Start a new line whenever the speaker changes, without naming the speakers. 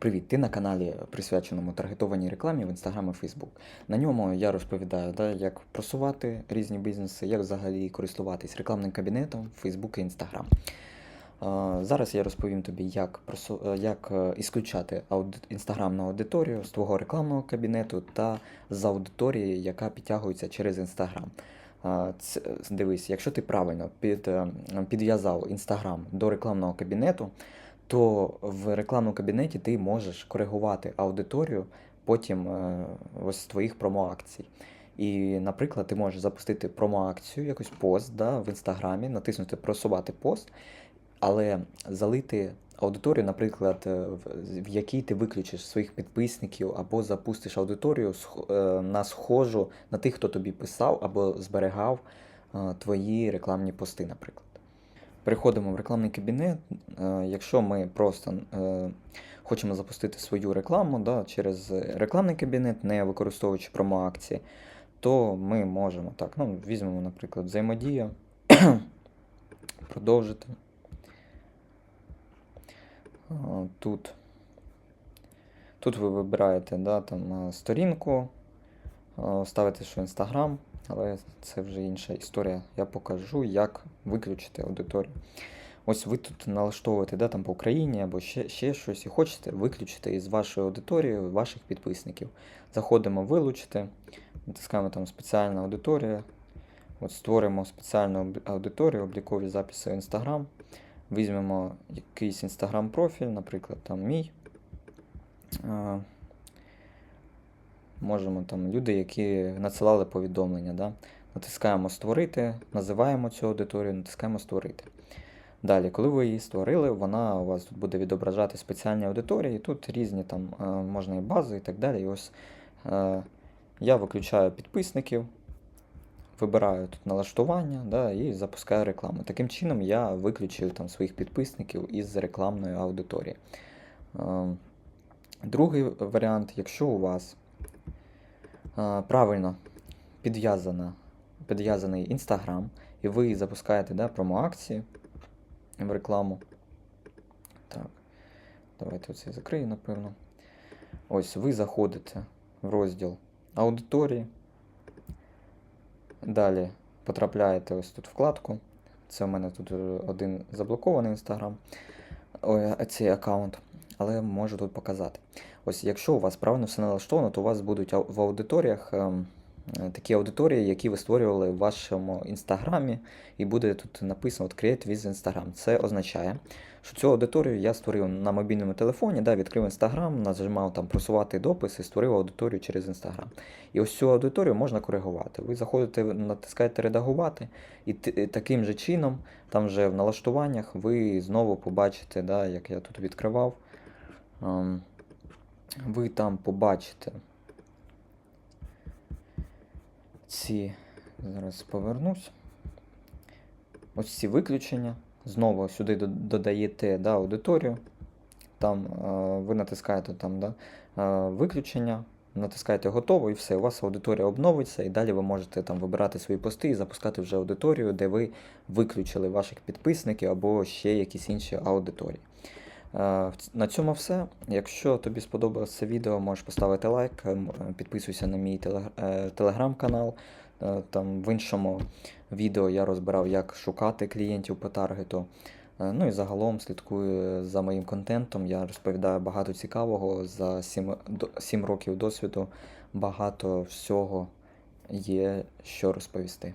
Привіт! Ти на каналі, присвяченому таргетованій рекламі в Instagram і Facebook. На ньому я розповідаю, да, як просувати різні бізнеси, як взагалі користуватись рекламним кабінетом Facebook і Instagram. Зараз я розповім тобі, як, е, як е, ісключати інстаграмну аудиторію з твого рекламного кабінету та з аудиторії, яка підтягується через Instagram. Дивись, якщо ти правильно під, е, підв'язав Instagram до рекламного кабінету, то в рекламному кабінеті ти можеш коригувати аудиторію потім е, ось твоїх промоакцій. І, наприклад, ти можеш запустити промоакцію, якийсь пост да, в інстаграмі, натиснути просувати пост, але залити аудиторію, наприклад, е, в- якій ти виключиш своїх підписників, або запустиш аудиторію е, на схожу на тих, хто тобі писав або зберігав твої рекламні пости, наприклад. Переходимо в рекламний кабінет. Е, Якщо ми просто е, хочемо запустити свою рекламу да, через рекламний кабінет, не використовуючи промоакції, то ми можемо так, ну, візьмемо, наприклад, взаємодія, продовжити. Е, Тут, тут ви вибираєте да, там, сторінку, ставите, що Instagram, але це вже інша історія. Я покажу, як виключити аудиторію. Ось ви тут налаштовуєте да, там, по Україні або ще, ще щось і хочете виключити із вашої аудиторії ваших підписників. Заходимо вилучити, натискаємо там спеціальна аудиторія. От створимо спеціальну аудиторію, облікові записи в Instagram. Візьмемо якийсь Instagram профіль, наприклад, там мій. Можемо там люди, які надсилали повідомлення. Да? Натискаємо створити, називаємо цю аудиторію, натискаємо створити. Далі, коли ви її створили, вона у вас тут буде відображати спеціальні аудиторії. Тут різні там е, можна і бази і так далі. І ось е, я виключаю підписників, вибираю тут налаштування да, і запускаю рекламу. Таким чином я виключив там своїх підписників із рекламної аудиторії. Е, Другий варіант, якщо у вас правильно підв'язана, підв'язаний Instagram, і ви запускаєте да, промоакції в рекламу. Так, давайте оце закрию, напевно. Ось ви заходите в розділ аудиторії. Далі потрапляєте ось тут вкладку. Це у мене тут е, один заблокований Instagram, ой, цей аккаунт, але можу тут показати. Ось, якщо у вас правильно все налаштовано, то у вас будуть в аудиторіях ем, е, такі аудиторії, які ви створювали в вашому інстаграмі, і буде тут написано от Create with Instagram. Це означає, що цю аудиторію я створив на мобільному телефоні, да, відкрив інстаграм, нажимав там просувати допис і створив аудиторію через інстаграм. І ось цю аудиторію можна коригувати. Ви заходите, натискаєте редагувати, і таким же чином, там вже в налаштуваннях, ви знову побачите, да, як я тут відкривав. Ем, ви там побачите ці. Зараз повернусь. Ось ці виключення. Знову сюди додаєте да, аудиторію. Там е, ви натискаєте там, да, е, виключення, натискаєте готово і все. У вас аудиторія обновиться, і далі ви можете там вибирати свої пости і запускати вже аудиторію, де ви виключили ваших підписників або ще якісь інші аудиторії. Е, На цьому все. Якщо тобі сподобалось це відео, можеш поставити лайк, е, е, підписуйся на мій телеграм-канал. Там в іншому відео я розбирав, як шукати клієнтів по таргету. Ну і загалом слідкую за моїм контентом. Я розповідаю багато цікавого. За 7, 7 років досвіду багато всього є що розповісти.